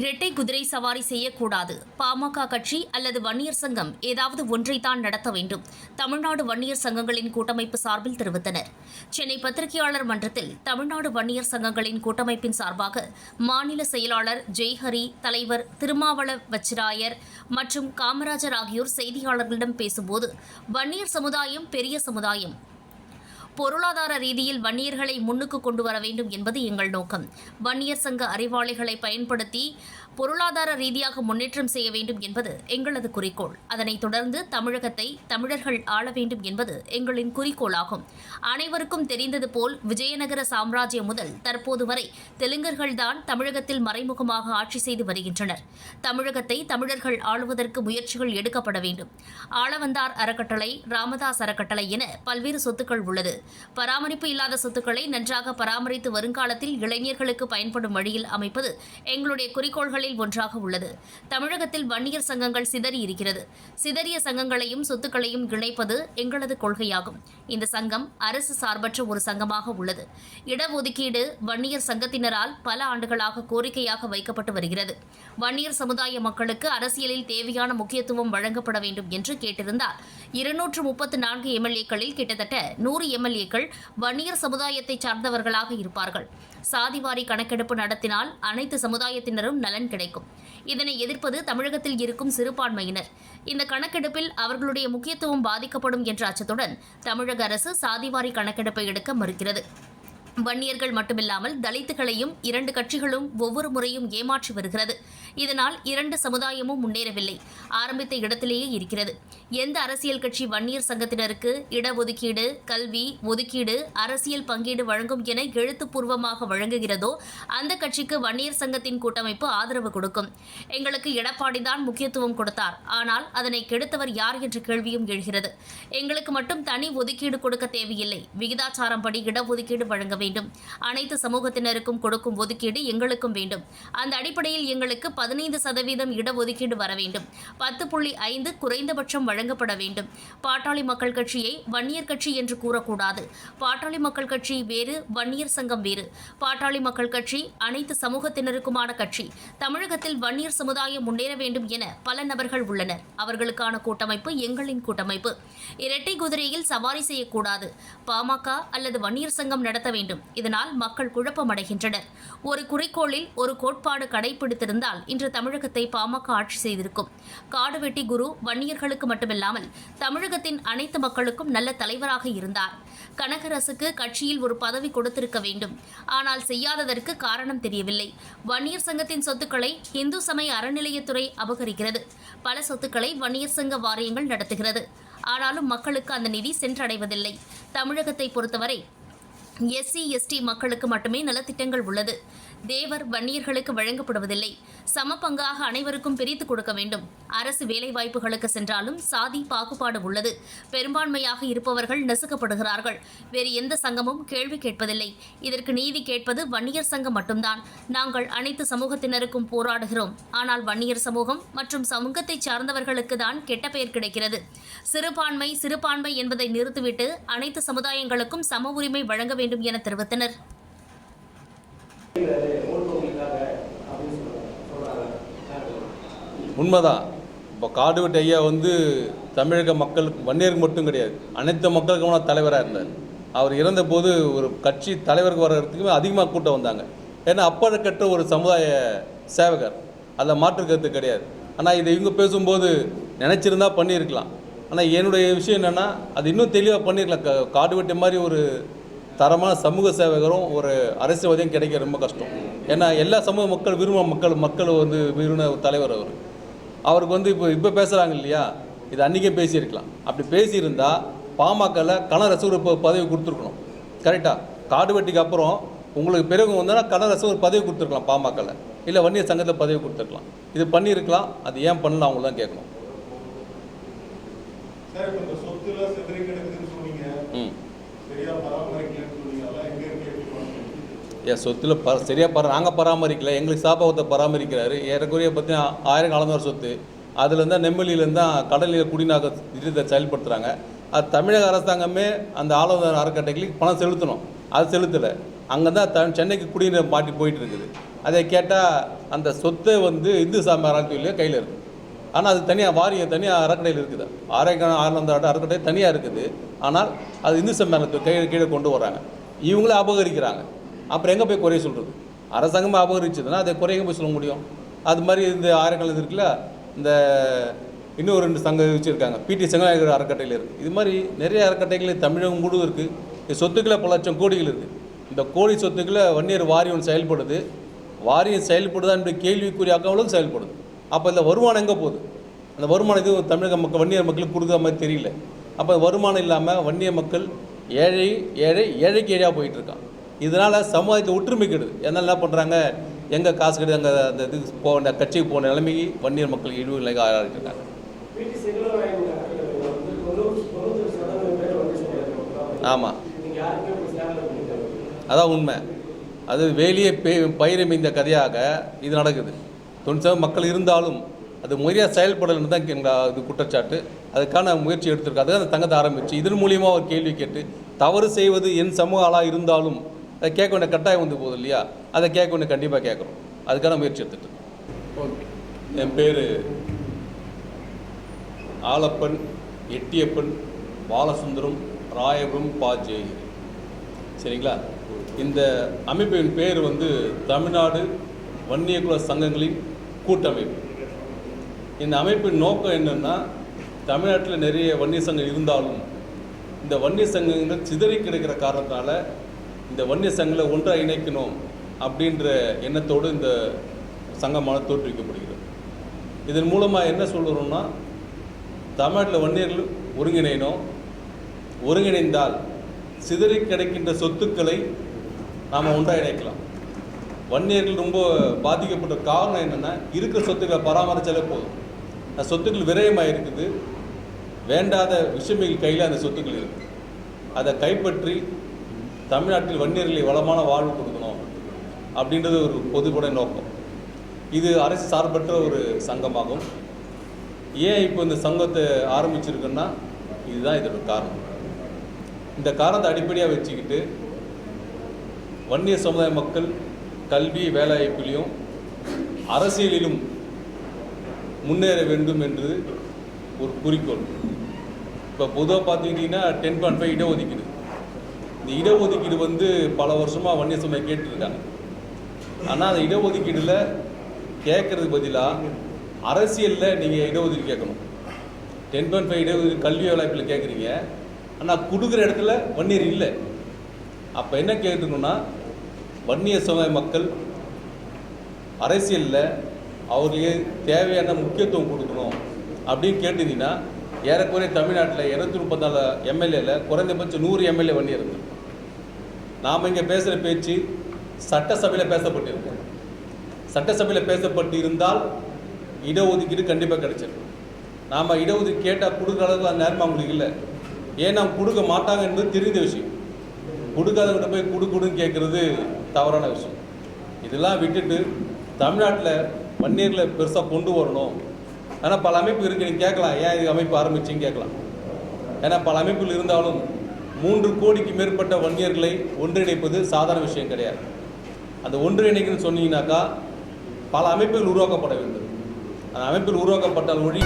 இரட்டை குதிரை சவாரி செய்யக்கூடாது. பாமக கட்சி அல்லது வன்னியர் சங்கம் ஏதாவது ஒன்றைத்தான் நடத்த வேண்டும். தமிழ்நாடு வன்னியர் சங்கங்களின் கூட்டமைப்பு சார்பில் தெரிவித்தனர். சென்னை பத்திரிகையாளர் மன்றத்தில் தமிழ்நாடு வன்னியர் சங்கங்களின் கூட்டமைப்பின் சார்பாக மாநில செயலாளர் ஜெய்ஹரி தலைவர் திருமாவள வச்சிராயர் மற்றும் காமராஜர் ஆகியோர் செய்தியாளர்களிடம் பேசும்போது வன்னியர் சமுதாயம் பெரிய சமுதாயம் பொருளாதார ரீதியில் வன்னியர்களை முன்னுக்கு கொண்டு வர வேண்டும் என்பது எங்கள் நோக்கம். வன்னியர் சங்க அறிவாளிகளை பயன்படுத்தி பொருளாதார ரீதியாக முன்னேற்றம் செய்ய வேண்டும் என்பது எங்களது குறிக்கோள். அதனைத் தொடர்ந்து தமிழகத்தை தமிழர்கள் ஆள வேண்டும் என்பது எங்களின் குறிக்கோளாகும். அனைவருக்கும் தெரிந்தது போல் விஜயநகர சாம்ராஜ்யம் முதல் தற்போது வரை தெலுங்கர்கள்தான் தமிழகத்தில் மறைமுகமாக ஆட்சி செய்து வருகின்றனர். தமிழகத்தை தமிழர்கள் ஆளுவதற்கு முயற்சிகள் எடுக்கப்பட வேண்டும். ஆளவந்தார் அறக்கட்டளை ராமதாஸ் அறக்கட்டளை என பல்வேறு சொத்துக்கள் உள்ளது. பராமரிப்பு இல்லாத சொத்துக்களை நன்றாக பராமரித்து வருங்காலத்தில் இளைஞர்களுக்கு பயன்படும் வழியில் அமைப்பது எங்களுடைய குறிக்கோள்களில் ஒன்றாக உள்ளது. தமிழகத்தில் வன்னியர் சங்கங்கள் சிதறி இருக்கிறது. சிதறிய சங்கங்களையும் சொத்துக்களையும் இணைப்பது எங்களது கொள்கையாகும். இந்த சங்கம் அரசு சார்பற்ற ஒரு சங்கமாக உள்ளது. இடஒதுக்கீடு வன்னியர் சங்கத்தினரால் பல ஆண்டுகளாக கோரிக்கையாக வைக்கப்பட்டு வருகிறது. வன்னியர் சமுதாய மக்களுக்கு அரசியலில் தேவையான முக்கியத்துவம் வழங்கப்பட வேண்டும் என்று கேட்டிருந்தார். இருநூற்று முப்பத்து நான்கு எம்எல்ஏக்களில் கிட்டத்தட்ட நூறு எம்எல்ஏக்கள் வன்னியர் சமுதாயத்தை சார்ந்தவர்களாக இருப்பார்கள். சாதிவாரி கணக்கெடுப்பு நடத்தினால் அனைத்து சமுதாயத்தினரும் நலன் கிடைக்கும். இதனை எதிர்ப்பது தமிழகத்தில் இருக்கும் சிறுபான்மையினர். இந்த கணக்கெடுப்பில் அவர்களுடைய முக்கியத்துவம் பாதிக்கப்படும் என்ற அச்சத்துடன் தமிழக அரசு சாதிவாரி கணக்கெடுப்பை எடுக்க மறுக்கிறது. வன்னியர்கள் மட்டுமில்லாமல் தலித்துகளையும் இரண்டு கட்சிகளும் ஒவ்வொரு முறையும் ஏமாற்றி வருகிறது. இதனால் இரண்டு சமுதாயமும் முன்னேறவில்லை. ஆரம்பித்த இடத்திலேயே இருக்கிறது. எந்த அரசியல் கட்சி வன்னியர் சங்கத்தினருக்கு இடஒதுக்கீடு கல்வி ஒதுக்கீடு அரசியல் பங்கீடு வழங்கும் என எழுத்துப்பூர்வமாக வழங்குகிறதோ அந்த கட்சிக்கு வன்னியர் சங்கத்தின் கூட்டமைப்பு ஆதரவு கொடுக்கும். எங்களுக்கு எடப்பாடிதான் முக்கியத்துவம் கொடுத்தார். ஆனால் அதனை கெடுத்தவர் யார் என்ற கேள்வியும் எழுகிறது. எங்களுக்கு மட்டும் தனி ஒதுக்கீடு கொடுக்க தேவையில்லை. விகிதாச்சாரம்படி இடஒதுக்கீடு வழங்க வேண்டும் அனைத்து சமூகத்தினருக்கும் கொடுக்கும் ஒதுக்கீடு எங்களுக்கும் வேண்டும். அந்த அடிப்படையில் எங்களுக்கு பதினைந்து சதவீதம் இடஒதுக்கீடு வர வேண்டும். பத்து புள்ளி ஐந்து குறைந்தபட்சம் வழங்கப்பட வேண்டும். பாட்டாளி மக்கள் கட்சியை வன்னியர் கட்சி என்று கூறக்கூடாது. பாட்டாளி மக்கள் கட்சி வேறு வன்னியர் சங்கம் வேறு. பாட்டாளி மக்கள் கட்சி அனைத்து சமூகத்தினருக்குமான கட்சி. தமிழகத்தில் வன்னியர் சமுதாயம் முன்னேற வேண்டும் என பல நபர்கள் உள்ளனர். அவர்களுக்கான கூட்டமைப்பு எங்களின் கூட்டமைப்பு. இரட்டை குதிரையில் சவாரி செய்யக்கூடாது. பாமக அல்லது வன்னியர் சங்கம் நடத்த வேண்டும். இதனால் மக்கள் குழப்பமடைகின்றனர். ஒரு குறிக்கோளில் ஒரு கோட்பாடு கடைபிடித்திருந்தால் இன்று தமிழகத்தை பாமக ஆட்சி செய்திருக்கும். காடுவெட்டி குரு வன்னியர்களுக்கு மட்டுமில்லாமல் தமிழகத்தின் அனைத்து மக்களுக்கும் நல்ல தலைவராக இருந்தார். கனகரசுக்கு கட்சியில் ஒரு பதவி கொடுத்திருக்க வேண்டும். ஆனால் செய்யாததற்கு காரணம் தெரியவில்லை. வன்னியர் சங்கத்தின் சொத்துக்களை இந்து சமய அறநிலையத்துறை அபகரிக்கிறது. பல சொத்துக்களை வன்னியர் சங்க வாரியங்கள் நடத்துகிறது. ஆனாலும் மக்களுக்கு அந்த நிதி சென்றடைவதில்லை. தமிழகத்தை பொறுத்தவரை எஸ்சி எஸ்டி மக்களுக்கு மட்டுமே நலத்திட்டங்கள் உள்ளது. தேவர் வன்னியர்களுக்கு வழங்கப்படுவதில்லை. சம பங்காக அனைவருக்கும் பிரித்து கொடுக்க வேண்டும். அரசு வேலைவாய்ப்புகளுக்கு சென்றாலும் சாதி பாகுபாடு உள்ளது. பெரும்பான்மையாக இருப்பவர்கள் நெசுக்கப்படுகிறார்கள். வேறு எந்த சங்கமும் கேள்வி கேட்பதில்லை. இதற்கு நீதி கேட்பது வன்னியர் சங்கம் மட்டும்தான். நாங்கள் அனைத்து சமூகத்தினருக்கும் போராடுகிறோம். ஆனால் வன்னியர் சமூகம் மற்றும் சமூகத்தை சார்ந்தவர்களுக்கு தான் கெட்ட பெயர் கிடைக்கிறது. சிறுபான்மை சிறுபான்மை என்பதை நிறுத்திவிட்டு அனைத்து சமுதாயங்களுக்கும் சம உரிமை வழங்க வேண்டும் என தெரிவித்தனர். உண்மைதான். இப்போ காடுவெட்டி ஐயா வந்து தமிழக மக்களுக்கு வன்னியருக்கு மட்டும் கிடையாது. அனைத்து மக்களுக்குமான தலைவராக இருந்தார். அவர் இறந்தபோது ஒரு கட்சி தலைவருக்கு வர்றதுக்குமே அதிகமாக கூட்டம் வந்தாங்க. ஏன்னா அப்பழக்கற்ற ஒரு சமுதாய சேவகர். அதில் மாற்று கருத்து கிடையாது. ஆனால் இதை இவங்க பேசும்போது நினச்சிருந்தா பண்ணியிருக்கலாம். ஆனால் என்னுடைய விஷயம் என்னென்னா அது இன்னும் தெளிவாக பண்ணியிருக்கலாம் க காடுவெட்டி மாதிரி ஒரு தரமான சமூக சேவகரும் ஒரு அரசியல்வாதியும் கிடைக்க ரொம்ப கஷ்டம். ஏன்னா எல்லா சமூக மக்கள் விரும்ப மக்கள் மக்கள் வந்து விரும்பின ஒரு தலைவர் அவர். அவருக்கு வந்து இப்போ இப்போ பேசுகிறாங்க இல்லையா? இது அன்றைக்கே பேசியிருக்கலாம். அப்படி பேசியிருந்தால் பாமகவில் கள ரசிகர் பதவி கொடுத்துருக்கணும். கரெக்டாக காடு வெட்டிக்கு அப்புறம் உங்களுக்கு பிறகு வந்தோன்னா கள ரசிகர் பதவி கொடுத்துருக்கலாம் பாமகவில் இல்லை வன்னியர் சங்கத்தில் பதவி கொடுத்துருக்கலாம். இது பண்ணியிருக்கலாம். அது ஏன் பண்ணல அவங்க தான் கேட்கணும். சார் சொத்துல என் சொத்தில் ப சரியாக பரா நாங்கள் பராமரிக்கல. எங்களுக்கு சாப்பாவத்தை பராமரிக்கிறாரு. ஏறக்குறைய பார்த்தீங்கன்னா ஆயிரம் கலந்தவர் சொத்து. அதுலேருந்து தான் நெம்மலியிலேருந்து தான் கடலில் குடிநாக திட்டத்தை செயல்படுத்துகிறாங்க அது தமிழக அரசாங்கமே அந்த ஆளுநர் அறக்கட்டைகளுக்கு பணம் செலுத்தணும். அது செலுத்தலை. அங்கே தான் த சென்னைக்கு குடிநீர் மாட்டி போயிட்டு இருக்குது அதை கேட்டால் அந்த சொத்தை வந்து இந்து சாமி அறக்கட்டளையிலே கையில் இருக்குது ஆனால் அது தனியாக வாரியம் தனியாக அறக்கடையில் இருக்குது. ஆரோக்கிய ஆனந்த அறக்கட்டை தனியாக இருக்குது. ஆனால் அது இந்து சம்மேளனத்து கீழே கீழே கொண்டு வராங்க இவங்களே அபகரிக்கிறாங்க. அப்புறம் எங்கே போய் குறைய சொல்கிறது அரசாங்கம் அபகரிச்சதுன்னா அதை குறைய போய் சொல்ல முடியும். அது மாதிரி இந்த ஆயிரக்கணக்கில் இருக்குல்ல இந்த இன்னும் ரெண்டு சங்கம் வச்சுருக்காங்க. பிடி சங்கநாயகர் அறக்கட்டையில் இருக்குது இது மாதிரி நிறைய அறக்கட்டைகள் தமிழகம் முழுவதும் இருக்குது இந்த சொத்துக்களை பல லட்சம் கோடிகள் இருக்குது இந்த கோடி சொத்துக்களை வன்னியர் வாரியம் செயல்படுது. வாரியம் செயல்படுதா என்ற கேள்விக்குரிய அக்கவளும் செயல்படுது. அப்போ இந்த வருமானம் எங்கே போகுது? அந்த வருமானம் இது தமிழக மக்கள் வன்னியர் மக்களுக்கு கொடுக்குற மாதிரி தெரியல. அப்போ வருமானம் இல்லாமல் வன்னிய மக்கள் ஏழை ஏழை ஏழைக்கு ஏழையாக போயிட்டுருக்கான் இதனால் சமுதாயத்தை ஒற்றுமை கெடுது என்ன பண்ணுறாங்க எங்கே காசு கிடையாது அங்கே அந்த இது போக கட்சிக்கு போன நிலைமைக்கு வன்னியர் மக்கள் இழிவு நிலைக்கு சொல்லியிருக்காங்க. ஆமாம் அதான் உண்மை. அது வேலியே பே பயிரும் இந்த கதையாக இது நடக்குது. தொண்ணூறு மக்கள் இருந்தாலும் அது முறையாக செயல்படலைன்னு தான் எங்க இது குற்றச்சாட்டு. அதுக்கான முயற்சி எடுத்திருக்காது அந்த தங்கத்தை ஆரம்பிச்சு. இதன் மூலியமாக ஒரு கேள்வி கேட்டு தவறு செய்வது என் சமூக ஆளாக இருந்தாலும் அதை கேட்க வேண்டிய கட்டாயம் வந்து போகுது இல்லையா? அதை கேட்க வேண்டிய கண்டிப்பாக கேட்குறோம். அதுக்கான முயற்சி எடுத்துட்டு இருக்கோம். ஓகே. என் பேர் ஆலப்பன் எட்டியப்பன் பாலசுந்தரம் ராயபுரம் பா ஜெயகிரி சரிங்களா? இந்த அமைப்பின் பேர் வந்து தமிழ்நாடு வன்னியகுல சங்கங்களின் கூட்டமைப்பு. இந்த அமைப்பின் நோக்கம் என்னென்னா தமிழ்நாட்டில் நிறைய வன்னிய சங்கம் இருந்தாலும் இந்த வன்னிய சங்கங்கள் சிதறி கிடக்கிற காரணத்தினால இந்த வன்னிய சங்கங்களை ஒன்றாக இணைக்கணும் அப்படின்ற எண்ணத்தோடு இந்த சங்கமான தோற்றுவிக்கப்படுகிறது இதன் மூலமாக என்ன சொல்கிறோம்னா தமிழ்நாட்டில் வன்னியர்கள் ஒருங்கிணைனோம் ஒருங்கிணைந்தால் சிதறி கிடைக்கின்ற சொத்துக்களை நாம் ஒன்றாக இணைக்கலாம். வன்னியர்கள் ரொம்ப பாதிக்கப்பட்ட காரணம் என்னென்னா இருக்கிற சொத்துக்களை பராமரித்தாலே போதும். அந்த சொத்துக்கள் விரயமாக இருக்குது வேண்டாத விஷமிகள் கையில் அந்த சொத்துக்கள் இருக்குது அதை கைப்பற்றி தமிழ்நாட்டில் வன்னியர்களை வளமான வாழ்வு கொடுக்கணும் அப்படின்றது ஒரு பொதுப்பட நோக்கம். இது அரசு சார்பற்ற ஒரு சங்கமாகும். ஏன் இப்போ இந்த சங்கத்தை ஆரம்பிச்சிருக்குன்னா இதுதான் இதோட காரணம். இந்த காரணத்தை அடிப்படையாக வச்சுக்கிட்டு வன்னிய சமுதாய மக்கள் கல்வி வேலைவாய்ப்பிலையும் அரசியலிலும் முன்னேற வேண்டும் என்று ஒரு குறிக்கோள். இப்போ பொதுவாக பார்த்துக்கிட்டிங்கன்னா டென் பாயிண்ட் ஃபைவ் இடஒதுக்கீடு இந்த இடஒதுக்கீடு வந்து பல வருஷமாக வன்னிய சமயம் கேட்டுருக்காங்க. ஆனால் அந்த இடஒதுக்கீடில் கேட்கறதுக்கு பதிலாக அரசியலில் நீங்கள் இடஒதுக்கீடு கேட்கணும். டென் பாயிண்ட் ஃபைவ் இடஒதுக்கீடு கல்வி வாய்ப்பில் கேட்குறீங்க ஆனால் கொடுக்குற இடத்துல வன்னியர் இல்லை. அப்போ என்ன கேட்டுக்கணும்னா வன்னிய சமய மக்கள் அரசியலில் அவர்களுக்கு தேவையான முக்கியத்துவம் கொடுக்கணும் அப்படின்னு கேட்டிருந்தீங்கன்னா ஏறக்குறைய தமிழ்நாட்டில் இரநூத்தி முப்பத்தாலு எம்எல்ஏல குறைந்தபட்சம் நூறு எம்எல்ஏ வன்னியர் இருக்கு நாம் இங்கே பேசுகிற பேச்சு சட்டசபையில் பேசப்பட்டிருக்கோம். சட்டசபையில் பேசப்பட்டு இருந்தால் இடஒதுக்கீடு கண்டிப்பாக கிடைச்சிருக்கும் நாம் இடஒதுக்கீடு கேட்டால் கொடுக்குற அளவுக்கு அந்த நேரமாக அவங்களுக்கு இல்லை. ஏன்னா கொடுக்க மாட்டாங்க என்பது தெரிந்த விஷயம். கொடுக்காதவங்கிட்ட போய் கொடு கொடுன்னு கேட்குறது தவறான விஷயம். இதெல்லாம் விட்டுட்டு தமிழ்நாட்டில் மண்ணீரில் பெருசாக கொண்டு வரணும். ஆனால் பல அமைப்பு இருக்குது நீங்கள் கேட்கலாம். ஏன் இது அமைப்பு ஆரம்பிச்சின்னு கேட்கலாம். ஏன்னா பல அமைப்புகள் இருந்தாலும் மூன்று கோடிக்கு மேற்பட்ட வன்னியர்களை ஒன்றிணைப்பது சாதாரண விஷயம் கிடையாது. அந்த ஒன்றிணைக்குன்னு சொன்னீங்கன்னாக்கா பல அமைப்புகள் உருவாக்கப்பட வேண்டும். அந்த அமைப்பில் உருவாக்கப்பட்டால் ஒழி